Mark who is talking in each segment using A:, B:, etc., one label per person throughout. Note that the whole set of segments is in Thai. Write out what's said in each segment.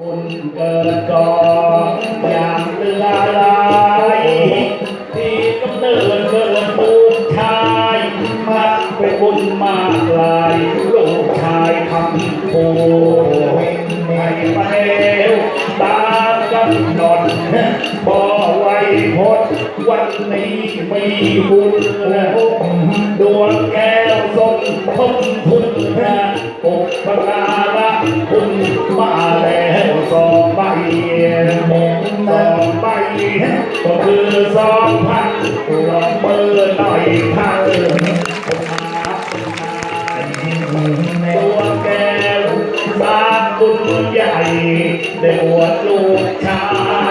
A: คุณเกิดก่อนอย่างเลือลายที่กำเนิดเกิดลูกชายมักเป็นบุญมากลายลูกชายคำโพให้ไปแล้วตามกำหนดพอไว้พดวันนี้มีบุญดวงแก้วสมทบทุนนะอุปการะคุณมาแล้ว สองใบสองใบก็คือสองพันลองเปิดหน่อยพันตัวแก้วสร้างบุญใหญ่ได้บวชลูกชา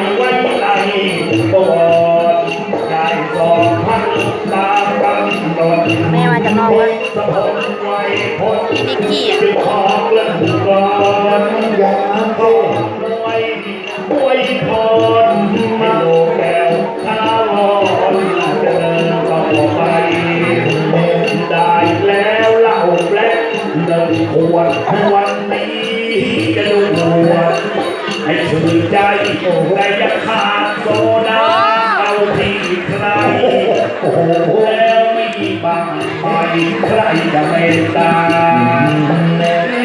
A: ยไว้ในบวชได้สองพันตามกำหนด
B: แม่ว่าจะนอกวะ
A: สะพนไว้พด
B: พี่นิกกี้อะ
A: ขวดวันนี้จะดูหัวให้ชื่นใจแต่อย่าขาดโซดาเอาที่ใครแล้วไม่มีบางใครใครจะเมตตา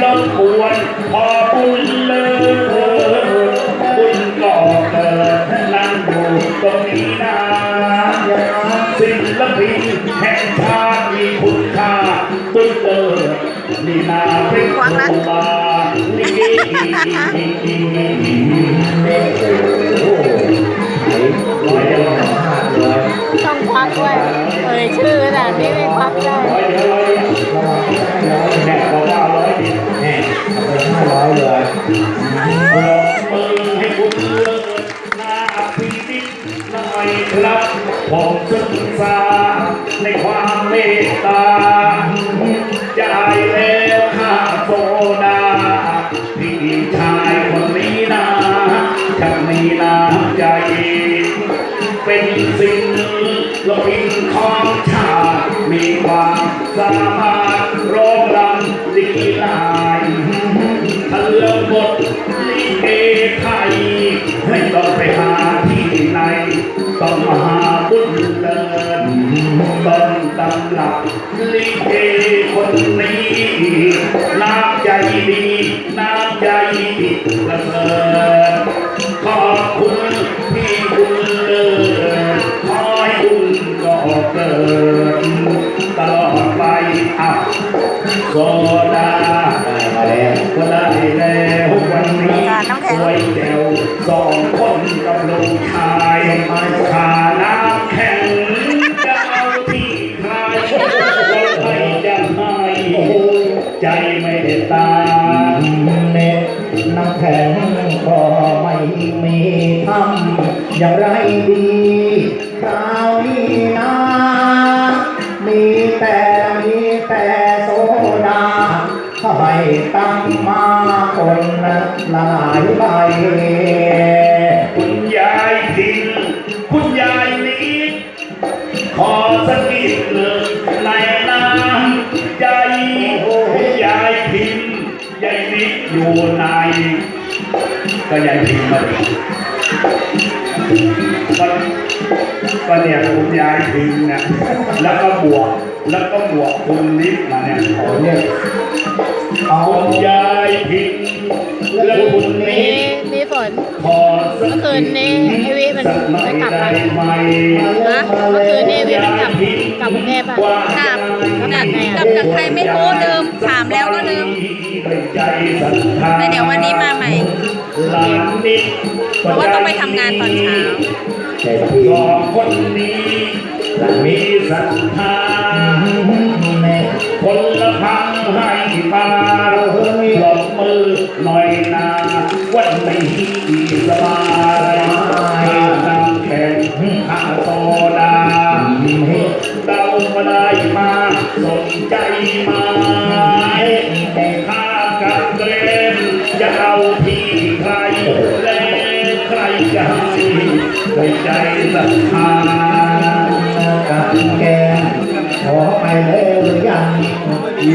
A: ลบกวนพอบุญเลยบุญก่อเกิดนั่งอยู่ตรงนี้นาศิลปินแห่งชาติมีคุณ ครูบาลิเก
B: ต้องควักด้วยเอ่ยชื่อขนาดนี้ไม่ควักได้
A: 500เลย500เลยรอเบ
C: อ
A: ร์ให้คุ้มเลยนาบพิจิตรไม่รับผมศึกษาในความเมตตาจ่ายแล้ เป็นสิ่งลปินของชาติมีความสามารถร้องรำลีลายถ้าเลบทลิเกไทยไม่ต้องไปหาที่ไหนต้องมาหาบุญเลินต้นตำรับลิเกคนนี้น้ำใจดีน้ำ เกิดตลอดไปอะโซดา
C: มาแล้ว
A: ก็ได้แล้ววันนี้สวยแจ๋วสองคนกับลูกชายขาน้ำแข็งจะเอาที่ใครว่าใครจะให้ใจไม่ได้ตาม
C: เน็ตน้ำแข็งก็ไม่มีทำอย่างไรดี หลายใบ
A: คุณยายพิน คุณยายนี้ ขอสักนิดหนึ่งในน้ำใจคุณยายพินยายนิดอยู่ในก็ยายพินมาดิก็ก็เนี่ยคุณยายพินเนี่ยแล้วก็บวกแล้วก็บวกคุณนิดมาเนี่ย
C: โอ้เนี่ยเอา
A: คุณยายพิน น
B: นี้ไอวิมัน
A: สัหอย
B: ไม่กลับมา
A: ได้ไหม
B: นะเมื่อคืนนี้วิมันกลับกลับกรุงเทพอะ
D: กลับ
B: กลับไง
D: กลั
B: อะ
D: บกับใครไม่รู้ลืมถามแล้วก็ลืมแต่เดี๋ยววันนี้มาใหม่เพราะว่าต้องไปทำงานตอนเช้า
A: สองคนนี้มีศรัทธาคนละพังให้มาหลบมือหน่อยนาวันนี้สบาย ด้วยใจศรัทธา
C: กับแกขอไปแล้วหรือยัง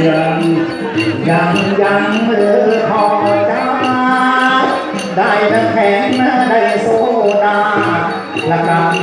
A: ยัง
C: ยังยังหรือขอจ้าได้ทั้งแข็งได้โซดาละกัน